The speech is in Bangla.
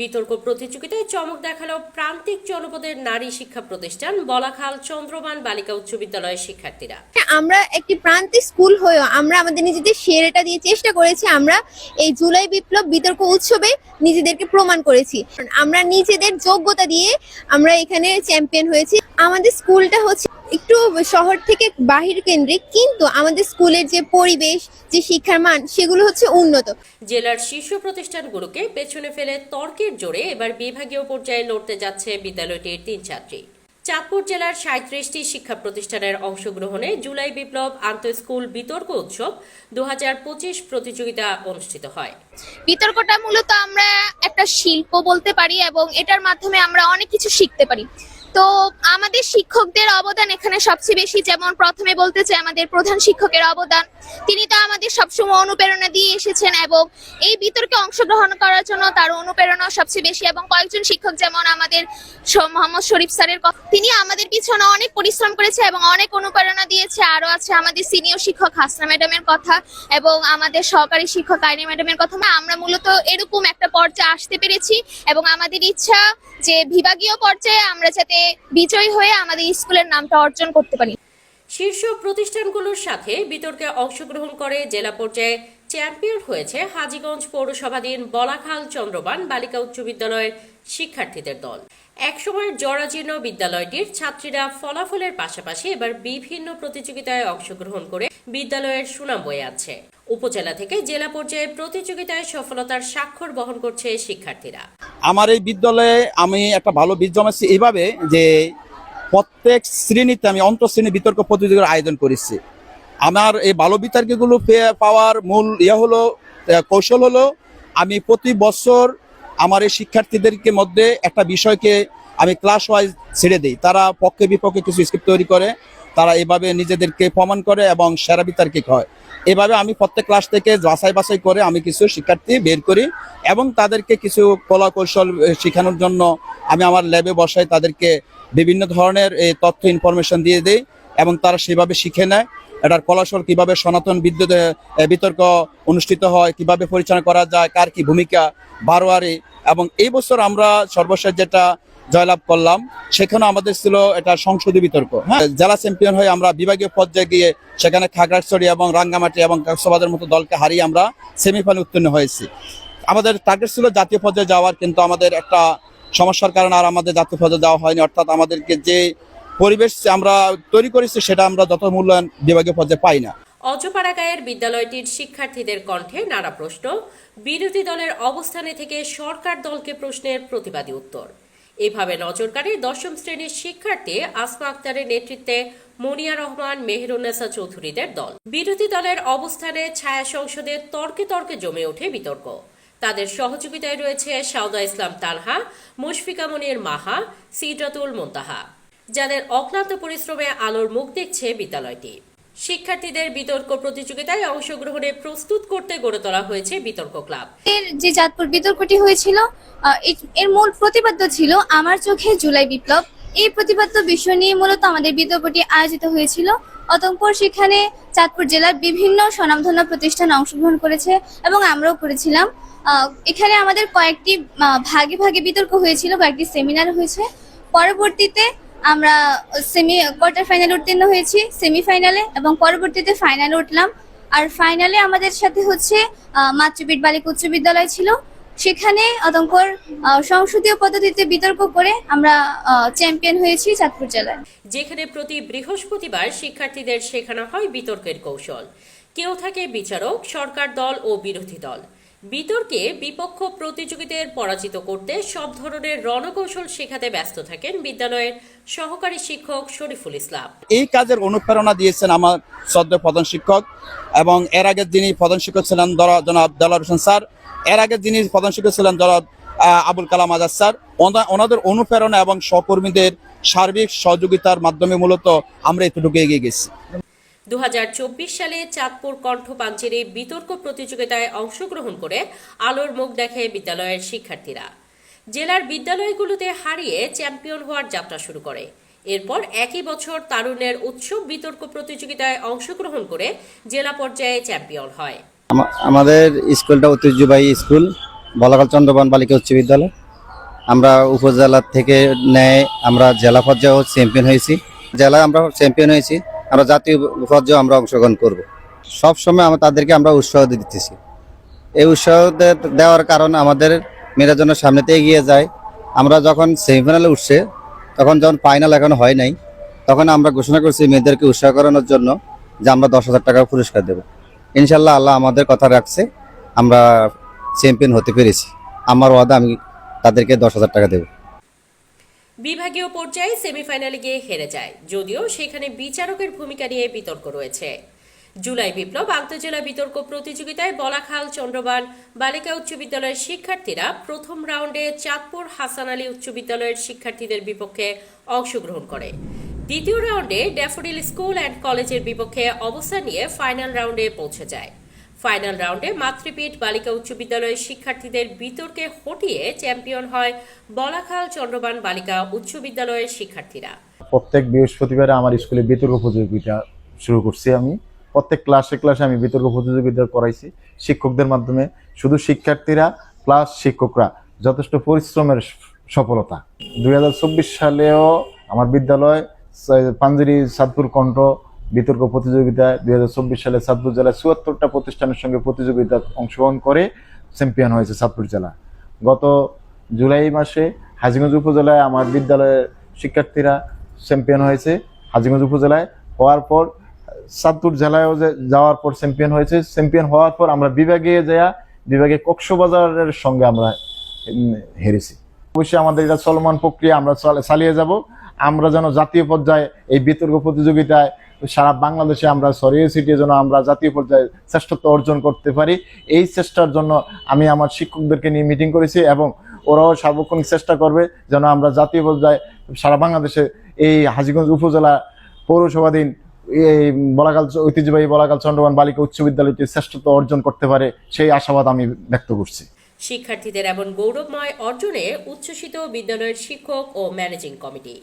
বিতর্ক প্রতিযোগিতায় চমক দেখাল প্রান্তিক জনপদের নারী শিক্ষা প্রতিষ্ঠান, বলাখাল চন্দ্রমান বালিকা উচ্চ বিদ্যালয়ের শিক্ষার্থীরা। আমরা একটি প্রান্তিক স্কুল হয়েও আমরা আমাদের নিজেদের সেরাটা দিয়ে চেষ্টা করেছি, আমরা এই জুলাই বিপ্লব বিতর্ক উৎসবে নিজেদেরকে প্রমাণ করেছি। আমরা নিজেদের যোগ্যতা দিয়ে আমরা এখানে চ্যাম্পিয়ন হয়েছি। আমাদের স্কুলটা হচ্ছে একটু শহর থেকে বাহির কেন্দ্রিক কিন্তু আমাদের স্কুলের যে পরিবেশ যে শিক্ষার মান সেগুলো হচ্ছে উন্নত। জেলার শীর্ষ প্রতিষ্ঠানগুলোকে পেছনে ফেলে তর্কের জোরে এবার বিভাগীয় পর্যায়ে লড়তে যাচ্ছে বিদ্যালয়টির তিন ছাত্রী। চাঁদপুর জেলার সাঁত্রিশটি শিক্ষা প্রতিষ্ঠানের অংশগ্রহণে জুলাই বিপ্লব আন্তঃ স্কুল বিতর্ক উৎসব দু হাজার পঁচিশ প্রতিযোগিতা অনুষ্ঠিত হয়। বিতর্কটা মূলত আমরা একটা শিল্প বলতে পারি এবং এটার মাধ্যমে আমরা অনেক কিছু শিখতে পারি। তো আমাদের শিক্ষকদের অবদান এখানে সবচেয়ে বেশি। যেমন প্রথমে বলতে চাই, আমাদের প্রধান শিক্ষকের অবদান। তিনি তো আমাদের সবসময় অনুপ্রেরণা দিয়ে এসেছেন এবং এই বিতর্কে অংশগ্রহণ করার জন্য তার অনুপ্রেরণা সবচেয়ে বেশি। এবং কয়েকজন শিক্ষক যেমন আমাদের মোহাম্মদ শরীফ স্যারের তিনি আমাদের পিছনে অনেক পরিশ্রম করেছে এবং অনেক অনুপ্রেরণা দিয়েছে। আরও আছে আমাদের সিনিয়র শিক্ষক হাসনা ম্যাডামের কথা এবং আমাদের সহকারী শিক্ষক আইনি ম্যাডামের কথা। আমরা মূলত এরকম একটা পর্যায়ে আসতে পেরেছি এবং আমাদের ইচ্ছা যে বিভাগীয় পর্যায়ে আমরা যাতে বিজয়ী হয়ে আমাদের স্কুলের নামটা অর্জন করতে পারি। শীর্ষ প্রতিষ্ঠানগুলোর সাথে বিতর্কে অংশগ্রহণ করে জেলা পর্যায়ে চ্যাম্পিয়ন হয়েছে হাজীগঞ্জ পৌরসভাধীন বলাখাল চন্দ্রবান বালিকা উচ্চ বিদ্যালয়ের শিক্ষার্থীদের দল। একসময়ের জরাজীর্ণ বিদ্যালয়টির ছাত্রীরা ফলাফলের পাশাপাশি এবার বিভিন্ন প্রতিযোগিতায় অংশগ্রহণ করে বিদ্যালয়ের সুনাম বয়ে আছে উপজেলা থেকে জেলা পর্যায়ে প্রতিযোগিতায় সফলতার স্বাক্ষর বহন করছে শিক্ষার্থীরা। আমার এই বিদ্যালয়ে আমি একটা ভালো বীজ জমাচ্ছি এইভাবে যে প্রত্যেক শ্রেণীতে আমি অন্তঃশ্রেণী বিতর্ক প্রতিযোগিতার আয়োজন করেছি। আমার এই ভালো বিতর্কগুলো পাওয়ার মূল ইয়ে হলো কৌশল হলো, আমি প্রতি বছর আমার এই শিক্ষার্থীদেরকে মধ্যে একটা বিষয়কে আমি ক্লাস ওয়াইজ ছেড়ে দিই। তারা পক্ষে বিপক্ষে কিছু স্ক্রিপ্ট তৈরি করে। তারা এভাবে নিজেদেরকে প্রমাণ করে এবং সেরা বিতার্কিক হয়। এভাবে আমি প্রত্যেক ক্লাস থেকে যাচাই বাছাই করে আমি কিছু শিক্ষার্থী বের করি এবং তাদেরকে কিছু কলা কৌশল শেখানোর জন্য আমি আমার ল্যাবে বসাই, তাদেরকে বিভিন্ন ধরনের এই তথ্য ইনফরমেশন দিয়ে দিই এবং তারা সেভাবে শিখে নেয়। এটার কলাশল কীভাবে সনাতন বিদ্যুৎ বিতর্ক অনুষ্ঠিত হয়, কীভাবে পরিচালনা করা যায়, কার কি ভূমিকা, বারোয়ারি এবং এই বছর আমরা সর্বশেষ যেটা জয়লাভ করলাম। সেখানে আমাদের ছিল এটা সংসদীয় বিতর্ক হ্যাঁ? জেলা চ্যাম্পিয়ন হয়ে আমরা বিভাগীয় পর্যায়ে গিয়ে সেখানে খাগড়াছড়ি এবং রাঙ্গামাটি এবং কক্সবাজার মতো দলকে হারিয়ে আমরা সেমিফাইনালে উত্তীর্ণ হয়েছি। আমাদের টার্গেট ছিল জাতীয় পর্যায়ে যাওয়ার, কিন্তু আমাদের একটা সমস্যার কারণে আর আমাদের জাতীয় পর্যায়ে যাওয়া হয়নি। অর্থাৎ আমাদেরকে যে পরিবেশ আমরা তৈরি করেছি, সেটা আমরা যত মূল্যায়ন বিভাগীয় পর্যায়ে পাই না। অজপাড়া গায়ের বিদ্যালয়টির শিক্ষার্থীদের কণ্ঠে নানা প্রশ্ন। বিরোধী দলের অবস্থানে থেকে সরকার দলকে প্রশ্নের প্রতিবাদী উত্তর। এভাবে নজর কাড়ে দশম শ্রেণির শিক্ষার্থী আসমা আক্তারের নেতৃত্বে মনিয়া রহমান মেহেরুন্নেসা চৌধুরীদের দল। বিরোধী দলের অবস্থানে ছায়া সংসদে তর্কে তর্কে জমে ওঠে বিতর্ক। তাদের সহযোগিতায় রয়েছে সাউদা ইসলাম তানহা, মুশফিকা মনির মাহা সিদ্রাতুল মোন্তাহা। যাদের অক্লান্ত পরিশ্রমে আলোর মুখ দেখছে বিদ্যালয়টি। শিক্ষার্থীদের বিতর্ক প্রতিযোগিতায় অংশগ্রহণে প্রস্তুত করতে গড়ে তোলা হয়েছে বিতর্ক ক্লাব। এর যে জাতপুর বিতর্কটি হয়েছিল এর- মূল প্রতিপাদ্য ছিল, আমার চোখে জুলাই বিপ্লব। এই প্রতিপাদ্য বিষয় নিয়ে মূলত আমাদের বিতর্কটি আয়োজিত হয়েছিল। অতঃপর সেখানে চাঁদপুর জেলার বিভিন্ন স্বনামধন্য প্রতিষ্ঠান অংশগ্রহণ করেছে এবং আমরাও করেছিলাম। এখানে আমাদের কয়েকটি ভাগে ভাগে বিতর্ক হয়েছিল, কয়েকটি সেমিনার হয়েছে। পরবর্তীতে আমরা সেমি কোয়ার্টার ফাইনালে উত্তীর্ণ হয়েছি সেমিফাইনালে এবং পরবর্তীতে ফাইনালে উঠলাম। আর ফাইনালে আমাদের সাথে হচ্ছে আহ, মাতৃপীঠ বালিকা উচ্চ বিদ্যালয় ছিল। সেখানে অতঙ্কর সংসদীয় পদ্ধতিতে বিতর্ক করে আমরা চ্যাম্পিয়ন হয়েছি চাঁদপুর জেলায়। যেখানে প্রতি বৃহস্পতিবার শিক্ষার্থীদের শেখানো হয় বিতর্কের কৌশল। কেউ থাকে বিচারক সরকার দল ও বিরোধী দল। বিতর্কে বিপক্ষ প্রতিযোগীদের পরাজিত করতে সব ধরনের রণকৌশল শেখাতে ব্যস্ত থাকেন বিদ্যালয়ের সহকারী শিক্ষক শরীফুল ইসলাম। এই কাজের অনুপ্রেরণা দিয়েছেন আমার শ্রদ্ধেয় প্রধান শিক্ষক এবং এর আগে যিনি প্রধান শিক্ষক ছিলেন জনাব দেলার হোসেন স্যার, এর আগে যিনি প্রধান শিক্ষক ছিলেন জনাব আবুল কালাম আজাদ স্যার ওনাদের অনুপ্রেরণা এবং সহকর্মীদের সার্বিক সহযোগিতার মাধ্যমে মূলত আমরা এতটুকু এগিয়ে গেছি। দু হাজার চব্বিশ সালে চাঁদপুর কণ্ঠ পাঞ্চেরি বিতর্ক প্রতিযোগিতায় অংশগ্রহণ করে আলোর মুখ দেখে বিদ্যালয়ের শিক্ষার্থীরা। জেলার বিদ্যালয়গুলোতে হারিয়ে চ্যাম্পিয়ন হওয়ার যাত্রা শুরু করে। এরপর একই বছর তারুণের উৎসব বিতর্ক প্রতিযোগিতায় অংশগ্রহণ করে জেলা পর্যায়ে চ্যাম্পিয়ন হয়। আমাদের স্কুলটা ঐতিহ্যবাহী স্কুল বলাকাল চন্দ্রবান বালিকা উচ্চ বিদ্যালয়। আমরা উপজেলা থেকে নেয় আমরা জেলা পর্যায়েও চ্যাম্পিয়ন হয়েছি। জেলায় আমরা চ্যাম্পিয়ন হয়েছি। আমরা জাতীয় পর্যায়েও আমরা অংশগ্রহণ করব। সব সময় আমরা তাদেরকে আমরা উৎসাহ দিতেছি। এই উৎসাহ দেওয়ার কারণে আমাদের মেয়েরা যেন সামনেতে এগিয়ে যায়। আমরা যখন সেমিফাইনালে উঠছে, তখন যখন ফাইনাল এখনও হয় নাই, তখন আমরা ঘোষণা করছি মেয়েদেরকে উৎসাহ করানোর জন্য যে আমরা দশ হাজার টাকা পুরস্কার দেব। ইনশাল্লাহ আল্লাহ আমাদের কথা রাখছে, আমরা চ্যাম্পিয়ন হতে পেরেছি। আমার ওয়াদা আমি তাদেরকে দশ হাজার টাকা দেবো। বিভাগীয় পর্যায়ে সেমিফাইনালে গিয়ে হেরে যায়, যদিও সেখানে বিচারকের ভূমিকা নিয়ে বিতর্ক রয়েছে। জুলাই বিপ্লব আন্তজেলা বিতর্ক প্রতিযোগিতায় বলাখাল, চন্দ্রবান, বালিকা উচ্চ বিদ্যালয়ের শিক্ষার্থীরা প্রথম রাউন্ডে চাঁদপুর হাসান আলী উচ্চ বিদ্যালয়ের শিক্ষার্থীদের বিপক্ষে অংশগ্রহণ করে। দ্বিতীয় রাউন্ডে ড্যাফোডিল স্কুল অ্যান্ড কলেজের বিপক্ষে অবস্থান নিয়ে ফাইনাল রাউন্ডে পৌঁছে যায়। ফাইনাল রাউন্ডে মাতৃপীঠ, বালিকা উচ্চ বিদ্যালয়ের শিক্ষার্থীদের বিতর্কে হটিয়ে চ্যাম্পিয়ন হয় বলাখাল চন্দ্রবান বালিকা উচ্চ বিদ্যালয়ের শিক্ষার্থীরা। প্রত্যেক বৃহস্পতিবারে আমার স্কুলে বিতর্ক প্রতিযোগিতা শুরু করছি আমি। প্রত্যেক ক্লাসে ক্লাসে আমি বিতর্ক প্রতিযোগিতা করাইছি। শিক্ষকদের মাধ্যমে শুধু শিক্ষার্থীরা প্লাস শিক্ষকরা যথেষ্ট পরিশ্রমের সফলতা। দুই হাজার চব্বিশ সালেও আমার বিদ্যালয় পাঞ্জেরি সাতপুর কণ্ঠ বিতর্ক প্রতিযোগিতায় দুই সালে সাতপুর জেলায় চুয়াত্তরটা প্রতিষ্ঠানের সঙ্গে প্রতিযোগিতা অংশগ্রহণ করে চ্যাম্পিয়ন হয়েছে সাতপুর জেলা। গত জুলাই মাসে হাজিগঞ্জ উপজেলায় আমার বিদ্যালয়ের শিক্ষার্থীরা চ্যাম্পিয়ন হয়েছে। হাজিগঞ্জ উপজেলায় হওয়ার পর, সাতপুর জেলায়ও যে যাওয়ার পর চ্যাম্পিয়ন হয়েছে। চ্যাম্পিয়ন হওয়ার পর আমরা বিভাগে যাইয়া বিভাগে কক্সবাজারের সঙ্গে আমরা হেরেছি। অবশ্যই আমাদের এটা চলমান প্রক্রিয়া, আমরা চালিয়ে যাব। আমরা যেন জাতীয় পর্যায়ে এই বিতর্ক প্রতিযোগিতায় সারা বাংলাদেশে আমরা ছড়িয়ে ছিটিয়ে যেন আমরা জাতীয় পর্যায়ে শ্রেষ্ঠত্ব অর্জন করতে পারি। এই চেষ্টার জন্য আমি আমার শিক্ষকদেরকে নিয়ে মিটিং করেছি এবং ওরাও সার্বক্ষণিক চেষ্টা করবে যেন আমরা জাতীয় পর্যায়ে সারা বাংলাদেশে এই হাজিগঞ্জ উপজেলা পৌরসভাধীন এই বলাকাল, ঐতিহ্যবাহী বলাকাল চন্দ্রবান বালিকা উচ্চ বিদ্যালয়টি শ্রেষ্ঠত্ব অর্জন করতে পারে সেই আশাবাদ আমি ব্যক্ত করছি। শিক্ষার্থীদের এমন গৌরবময় অর্জনে উচ্ছ্বসিত বিদ্যালয়ের শিক্ষক ও ম্যানেজিং কমিটি